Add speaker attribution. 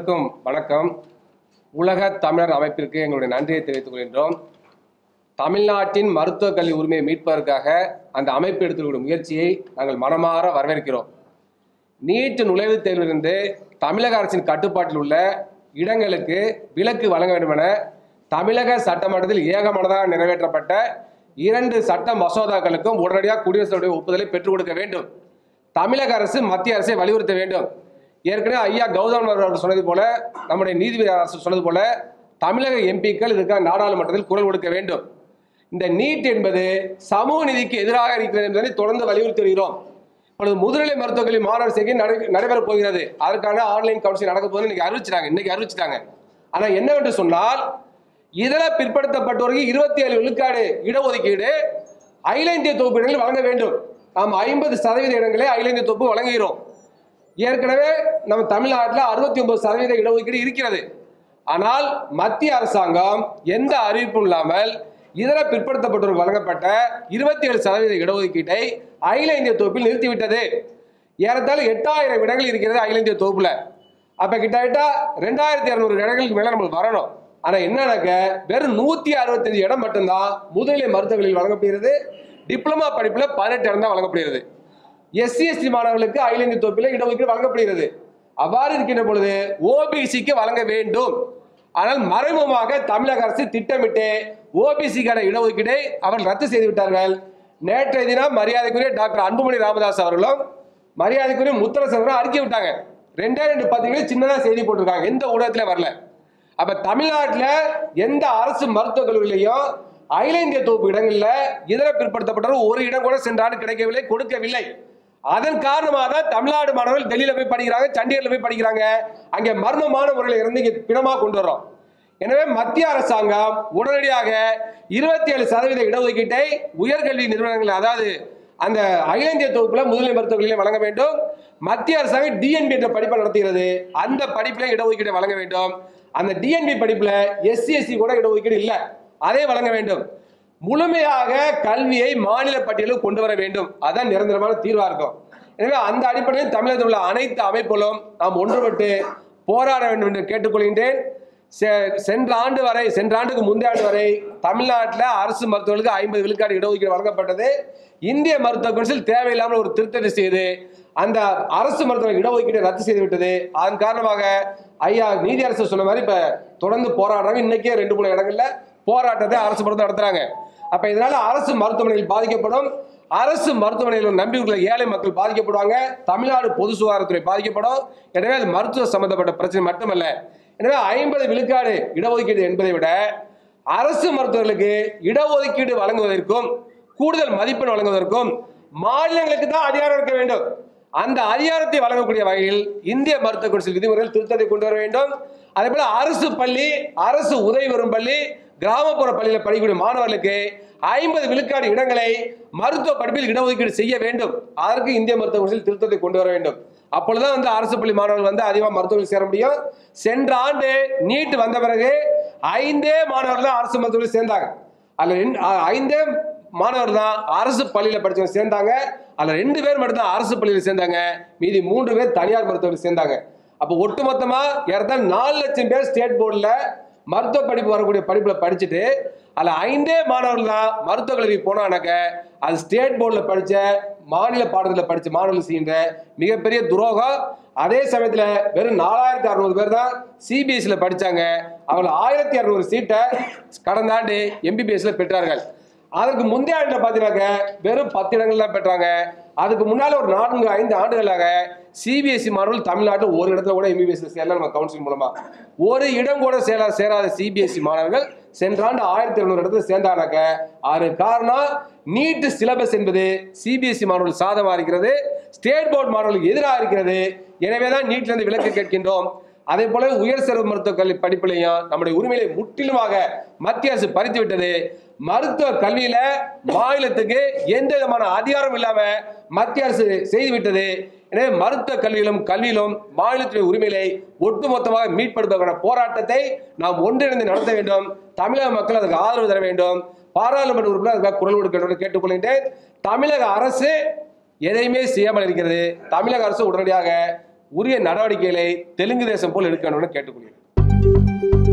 Speaker 1: அனைவருக்கும் வணக்கம். உலக தமிழர் அமைப்பிற்கு எங்களுடைய நன்றியை தெரிவித்துக் கொள்கின்றோம். தமிழ்நாட்டின் மருத்துவக் கல்வி உரிமையை மீட்பதற்காக அந்த அமைப்பு எடுத்துள்ள முயற்சியை நாங்கள் மனமாற வரவேற்கிறோம். நீட் நுழைவுத் தேர்விலிருந்து தமிழக அரசின் கட்டுப்பாட்டில் உள்ள இடங்களுக்கு விலக்கு வழங்க வேண்டும் என தமிழக சட்டமன்றத்தில் ஏகமனதாக நிறைவேற்றப்பட்ட இரண்டு சட்ட மசோதாக்களுக்கும் உடனடியாக குடியரசுடைய ஒப்புதலை பெற்றுக் கொடுக்க வேண்டும். தமிழக அரசு மத்திய அரசை வலியுறுத்த வேண்டும். ஏற்கனவே ஐயா கௌதம் அவர்கள் சொன்னது போல நம்முடைய நீதிபதி அரசு சொன்னது போல தமிழக எம்பிக்கள் இதற்காக நாடாளுமன்றத்தில் குரல் கொடுக்க வேண்டும். இந்த நீட் என்பது சமூக நீதிக்கு எதிராக இருக்கிறது என்பதை தொடர்ந்து வலியுறுத்தி வருகிறோம் இப்பொழுது முதுநிலை மருத்துவக் கல்வி மாணவர் சேர்க்கை நடைபெறப் போகிறது. அதற்கான ஆன்லைன் கவுன்சில் நடக்க போகுதுன்னு இன்னைக்கு அறிவிச்சிட்டாங்க இன்னைக்கு அறிவிச்சிட்டாங்க. ஆனால் என்னவென்று சொன்னால் இதர பிற்படுத்தப்பட்டோருக்கு இருபத்தி ஏழு விழுக்காடு இடஒதுக்கீடு அகில இந்திய தொகுப்பு இடங்களில் வழங்க வேண்டும். நாம் ஐம்பது சதவீத இடங்களை அகில இந்திய தொகுப்பு வழங்குகிறோம். ஏற்கனவே நம்ம தமிழ்நாட்டில் அறுபத்தி ஒன்பது சதவீத இடஒதுக்கீடு இருக்கிறது. ஆனால் மத்திய அரசாங்கம் எந்த அறிவிப்பும் இல்லாமல் இதர பிற்படுத்தப்பட்டோர் வழங்கப்பட்ட இருபத்தி ஏழு சதவீத இடஒதுக்கீட்டை அகில இந்திய தொகுப்பில் நிறுத்திவிட்டது. ஏறத்தாழ எட்டாயிரம் இடங்கள் இருக்கிறது அகில இந்திய தொகுப்பில். அப்போ கிட்டத்தட்ட ரெண்டாயிரத்தி இரநூறு இடங்களுக்கு மேலே நம்மளுக்கு வரணும். ஆனால் என்னன்னாக்க வெறும் நூற்றி அறுபத்தஞ்சு இடம் மட்டும்தான் முதுநிலை மருத்துவர்களில் வழங்கப்படுகிறது. டிப்ளமா படிப்பில் பதினெட்டு இடம் தான் வழங்கப்படுகிறது. எஸ்சி எஸ்டி மாணவர்களுக்கு அகில இந்திய தொகுப்பில் இடஒதுக்கீடு வழங்கப்படுகிறது. அவ்வாறு இருக்கின்ற பொழுது ஓபிசிக்கு வழங்க வேண்டும். ஆனால் மறைமுகமாக தமிழக அரசு திட்டமிட்டு ஓபிசிக்கான இடஒதுக்கீடை அவர்கள் ரத்து செய்து விட்டார்கள். நேற்றைய தினம் மரியாதைக்குரிய டாக்டர் அன்புமணி ராமதாஸ் அவர்களும் மரியாதைக்குரிய முத்தரசு அவர்களும் அறிக்கை விட்டாங்க. ரெண்டே ரெண்டு பத்திரிகைகள் சின்னதாக செய்தி போட்டிருக்காங்க. எந்த ஊடகத்தில் வரல. அப்ப தமிழ்நாட்டில் எந்த அரசு மருத்துவக் கல்லூரியிலையும் அகில இந்திய தொகுப்பு இடங்களில் இதர பிற்படுத்தப்பட்டவர் ஒரு இடம் கூட சென்ற ஆண்டு கிடைக்கவில்லை கொடுக்கவில்லை. அதன் காரணமாக தான் தமிழ்நாடு மாணவர்கள் டெல்லியில் போய் படிக்கிறாங்க சண்டிகரில் போய் படிக்கிறாங்க. அங்கே மர்மமான முறையில் இருந்து இங்கே பிணமாக கொண்டு வரோம் எனவே மத்திய அரசாங்கம் உடனடியாக இருபத்தி ஏழு சதவீத இடஒதுக்கீட்டை உயர்கல்வி நிறுவனங்கள் அதாவது அந்த அகில இந்திய தொகுப்பில் முதுநிலை மருத்துவர்களை வழங்க வேண்டும். மத்திய அரசாங்கம் டிஎன்பி என்ற படிப்பை நடத்துகிறது. அந்த படிப்பில் இடஒதுக்கீட்டை வழங்க வேண்டும். அந்த டிஎன்பி படிப்பில் எஸ்சி எஸ்சி கூட இடஒதுக்கீடு இல்லை. அதை வழங்க வேண்டும். முழுமையாக கல்வியை மாநில பட்டியலுக்கு கொண்டு வர வேண்டும். அதான் நிரந்தரமான தீர்வாக இருக்கும். எனவே அந்த அடிப்படையில் தமிழகத்தில் உள்ள அனைத்து அமைப்புகளும் நாம் ஒன்றுபட்டு போராட வேண்டும் என்று கேட்டுக்கொள்கின்றேன். செ- சென்ற ஆண்டு வரை சென்ற ஆண்டுக்கு முந்தைய ஆண்டு வரை தமிழ்நாட்டில் அரசு மருத்துவர்களுக்கு ஐம்பது விழுக்காடு இடஒதுக்கீடு வழங்கப்பட்டது. இந்திய மருத்துவ கவுன்சில் தேவையில்லாமல் ஒரு திருத்தத்தை செய்து அந்த அரசு மருத்துவ இடஒதுக்கீட்டை ரத்து செய்து விட்டது. அதன் காரணமாக ஐயா நீதி அரசு சொன்ன மாதிரி இப்போ தொடர்ந்து போராடுறாங்க இன்னைக்கே ரெண்டு மூணு இடங்கள்ல போராட்டத்தை அரசு மருத்துவம் நடத்துறாங்க. அப்ப இதனால அரசு மருத்துவமனைகள் பாதிக்கப்படும். அரசு மருத்துவமனையில் நம்பி உள்ள ஏழை மக்கள் பாதிக்கப்படுவாங்க. தமிழ்நாடு பொது சுகாதாரத்துறை பாதிக்கப்படும். எனவே அது மருத்துவ சம்பந்தப்பட்ட பிரச்சனை மட்டுமல்ல. எனவே ஐம்பது விழுக்காடு இடஒதுக்கீடு என்பதை விட அரசு மருத்துவர்களுக்கு இடஒதுக்கீடு வழங்குவதற்கும் கூடுதல் மதிப்பெண் வழங்குவதற்கும் மாநிலங்களுக்கு தான் அதிகாரம் இருக்க வேண்டும். அந்த அதிகாரத்தை வழங்கக்கூடிய வகையில் இந்திய மருத்துவ கவுன்சில் விதிமுறைகள் திருத்தத்தை கொண்டு வர வேண்டும். அதே போல அரசு பள்ளி அரசு உதவி பெறும் பள்ளி கிராமப்புற பள்ளியில் படிக்கக்கூடிய மாணவர்களுக்கு ஐம்பது விழுக்காடு இடங்களை மருத்துவ படிப்பில் இடஒதுக்கீடு செய்ய வேண்டும். அதற்கு இந்திய மருத்துவ கவுன்சில் திருத்தத்தை கொண்டு வர வேண்டும். அப்பொழுதுதான் வந்து அரசு பள்ளி மாணவர்கள் வந்து அதிகமாக மருத்துவர்கள் சேர முடியும். சென்ற ஆண்டு நீட் வந்த பிறகு ஐந்தே மாணவர்கள் தான் அரசு மருத்துவர்கள் சேர்ந்தாங்க. அதில் ரெண்டு- ஐந்தே மாணவர் தான் அரசு பள்ளியில் படித்தவங்க சேர்ந்தாங்க. அதில் ரெண்டு பேர் மட்டும்தான் அரசு பள்ளியில் சேர்ந்தாங்க. மீதி மூன்று பேர் தனியார் மருத்துவர்கள் சேர்ந்தாங்க. அப்போ ஒட்டுமொத்தமாக ஏறத்தாழ நாலு லட்சம் பேர் ஸ்டேட் போர்டில் மருத்துவ படிப்பு வரக்கூடிய படிப்புல படிச்சுட்டு அதுல ஐந்தே மாணவர்கள் தான் மருத்துவ கல்வி போனானாக்க அது ஸ்டேட் போர்டில் படிச்ச மாநில பாடத்தில் படிச்ச மாணவர்கள் செய்கின்ற மிகப்பெரிய துரோகம். அதே சமயத்தில் வெறும் நாலாயிரத்தி அறுநூறு பேர் தான் சிபிஎஸ்சியில் படித்தாங்க அவங்க ஆயிரத்தி அறுநூறு சீட்டை கடந்த ஆண்டு எம்பிபிஎஸ்சில் பெற்றார்கள். அதற்கு முந்தைய ஆண்டில் பார்த்தீங்கன்னாக்க வெறும் பத்து இடங்கள் தான் பெற்றாங்க. அதுக்கு முன்னால ஒரு நான்கு ஐந்து ஆண்டுகளாக சிபிஎஸ்சி மாணவர்கள் தமிழ்நாட்டில் ஒரு இடத்துல கூட எம்பிபிஎஸ் சேரல. நம்ம கவுன்சில் மூலமா. ஒரு இடம் கூட சேரா சேராத சிபிஎஸ்சி மாணவர்கள் சென்ற ஆண்டு ஆயிரத்தி எழுநூறு இடத்துல சேர்ந்தானாக்க அது காரணம் நீட் சிலபஸ் என்பது சிபிஎஸ்சி மாணவர்கள் சாதமா இருக்கிறது ஸ்டேட் போர்டு மாணவர்களுக்கு எதிராக இருக்கிறது. எனவே தான் நீட்ல இருந்து விலக்கு கேட்கின்றோம். அதே போல உயர் சிறப்பு மருத்துவ கல்வி படிப்பிலையும் நம்முடைய உரிமையை முற்றிலுமாக மத்திய அரசு பறித்து விட்டது. மருத்துவ கல்வியில மாநிலத்துக்கு எந்த விதமான அதிகாரம் இல்லாம மத்திய அரசு செய்து விட்டது. எனவே மருத்துவ கல்வியிலும் கல்வியிலும் மாநிலத்தின் உரிமைகளை ஒட்டுமொத்தமாக மீட்படுத்துவதற்கான போராட்டத்தை நாம் ஒன்றிணைந்து நடத்த வேண்டும். தமிழக மக்கள் அதுக்கு ஆதரவு தர வேண்டும். பாராளுமன்ற உறுப்பினர் அதுக்காக குரல் கொடுக்க வேண்டும் கேட்டுக்கொள்கின்றேன். தமிழக அரசு எதையுமே செய்யாமல் இருக்கிறது. தமிழக அரசு உடனடியாக உரிய நடவடிக்கைகளை தெலுங்கு தேசம் போல் எடுக்க வேண்டும் கேட்டுக்கொள்கிறேன்.